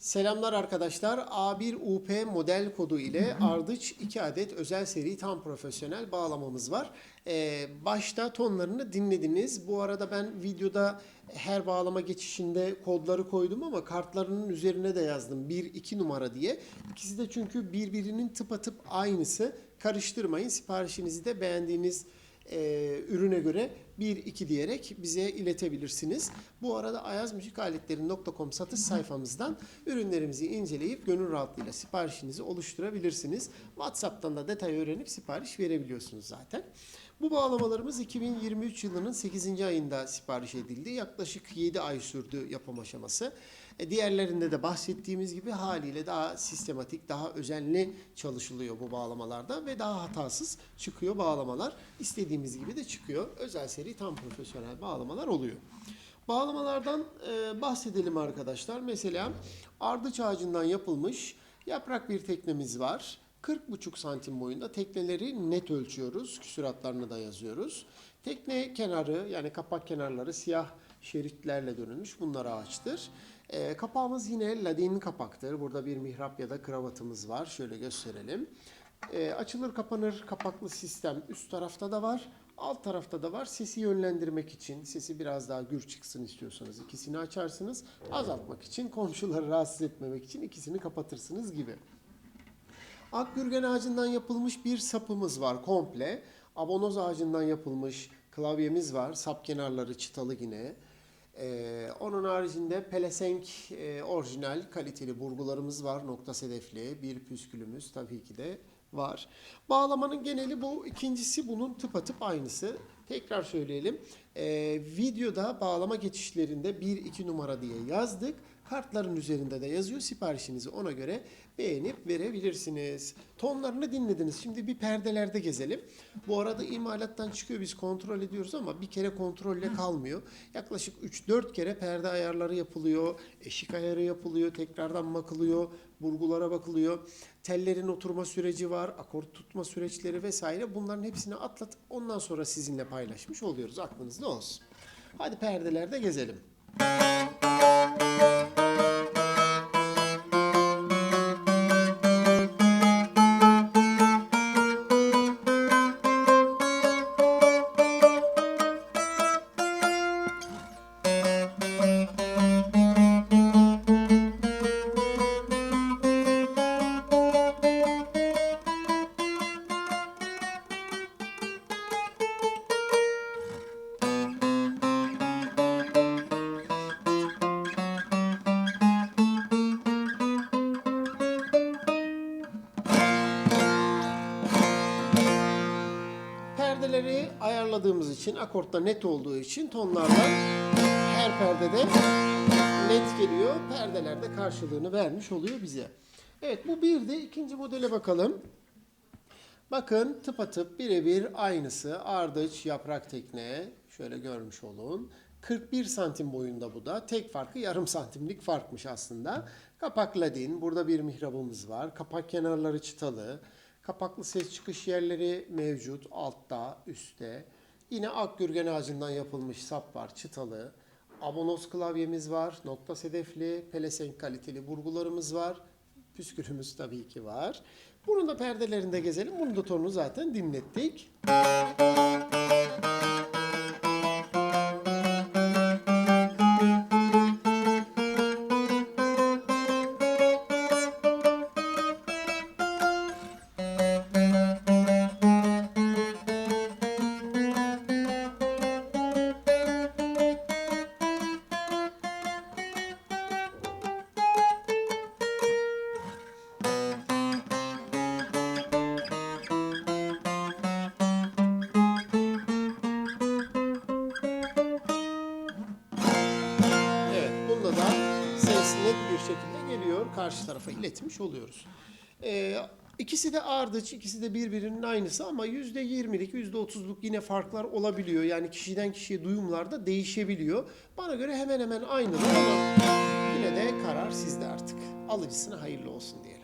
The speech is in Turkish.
Selamlar arkadaşlar. A1UP model kodu ile Ardıç 2 adet özel seri tam profesyonel bağlamamız var. Ee, başta tonlarını dinlediniz. Bu arada ben videoda her bağlama geçişinde kodları koydum ama kartlarının üzerine de yazdım 1-2 numara diye. İkisi de çünkü birbirinin tıpatıp aynısı. Karıştırmayın. Siparişinizi de beğendiğiniz e, ürüne göre 1-2 diyerek bize iletebilirsiniz. Bu arada ayazmüzikaletleri.com satış sayfamızdan ürünlerimizi inceleyip gönül rahatlığıyla siparişinizi oluşturabilirsiniz. WhatsApp'tan da detay öğrenip sipariş verebiliyorsunuz zaten. Bu bağlamalarımız 2023 yılının 8. ayında sipariş edildi. Yaklaşık 7 ay sürdü yapım aşaması. E, Diğerlerinde de bahsettiğimiz gibi haliyle daha sistematik, daha özenli çalışılıyor bu bağlamalarda ve daha hatasız çıkıyor bağlamalar. İstediğimiz gibi de çıkıyor. Özel seri tam profesyonel bağlamalar oluyor. Bağlamalardan e, bahsedelim arkadaşlar. Mesela ardıç ağacından yapılmış yaprak bir teknemiz var. 40,5 santim boyunda tekneleri net ölçüyoruz. Küsuratlarını da yazıyoruz. Tekne kenarı yani kapak kenarları siyah şeritlerle dönülmüş. Bunlar ağaçtır. E, kapağımız yine ladin kapaktır. Burada bir mihrap ya da kravatımız var. Şöyle gösterelim. E, açılır kapanır kapaklı sistem üst tarafta da var. Alt tarafta da var. Sesi yönlendirmek için, sesi biraz daha gür çıksın istiyorsanız ikisini açarsınız. Azaltmak için, komşuları rahatsız etmemek için ikisini kapatırsınız gibi. Akgürgen ağacından yapılmış bir sapımız var komple. Abonoz ağacından yapılmış klavyemiz var. Sap kenarları çıtalı yine. Ee, onun haricinde pelesenk e, orijinal kaliteli burgularımız var. Nokta sedefli bir püskülümüz tabii ki de var. Bağlamanın geneli bu. İkincisi bunun tıpatıp aynısı. Tekrar söyleyelim. Ee, videoda bağlama geçişlerinde 1-2 numara diye yazdık. Kartların üzerinde de yazıyor. Siparişinizi ona göre beğenip verebilirsiniz. Tonlarını dinlediniz. Şimdi bir perdelerde gezelim. Bu arada imalattan çıkıyor biz kontrol ediyoruz ama bir kere kontrolle kalmıyor. Yaklaşık 3-4 kere perde ayarları yapılıyor. Eşik ayarı yapılıyor. Tekrardan bakılıyor. Burgulara bakılıyor. Tellerin oturma süreci var. Akort tutma süreçleri vesaire. Bunların hepsini atlatıp ondan sonra sizinle paylaşmış oluyoruz. Aklınızda olsun. Hadi perdelerde gezelim. Perdeleri ayarladığımız için, akortta net olduğu için tonlardan her perdede net geliyor. Perdeler de karşılığını vermiş oluyor bize. Evet bu bir de ikinci modele bakalım. Bakın tıpatıp birebir aynısı ardıç yaprak tekne. Şöyle görmüş olun. 41 santim boyunda bu da. Tek farkı yarım santimlik farkmış aslında. Kapak ladin. Burada bir mihrabımız var. Kapak kenarları çıtalı. Kapaklı ses çıkış yerleri mevcut. Altta, üstte. Yine akgürgen ağacından yapılmış sap var. Çıtalı. Abonos klavyemiz var. Nokta sedefli. Pelesenk kaliteli burgularımız var. Püskürümüz tabii ki var. Bunun da perdelerinde gezelim. Bunun da tonunu zaten dinlettik. Şekilde geliyor. Karşı tarafa iletmiş oluyoruz. Ee, ikisi de ardıç, ikisi de birbirinin aynısı ama %20'lik, %30'luk yine farklar olabiliyor. Yani kişiden kişiye duyumlar da değişebiliyor. Bana göre hemen hemen aynılar ama yine de karar sizde artık. Alıcısına hayırlı olsun diyelim.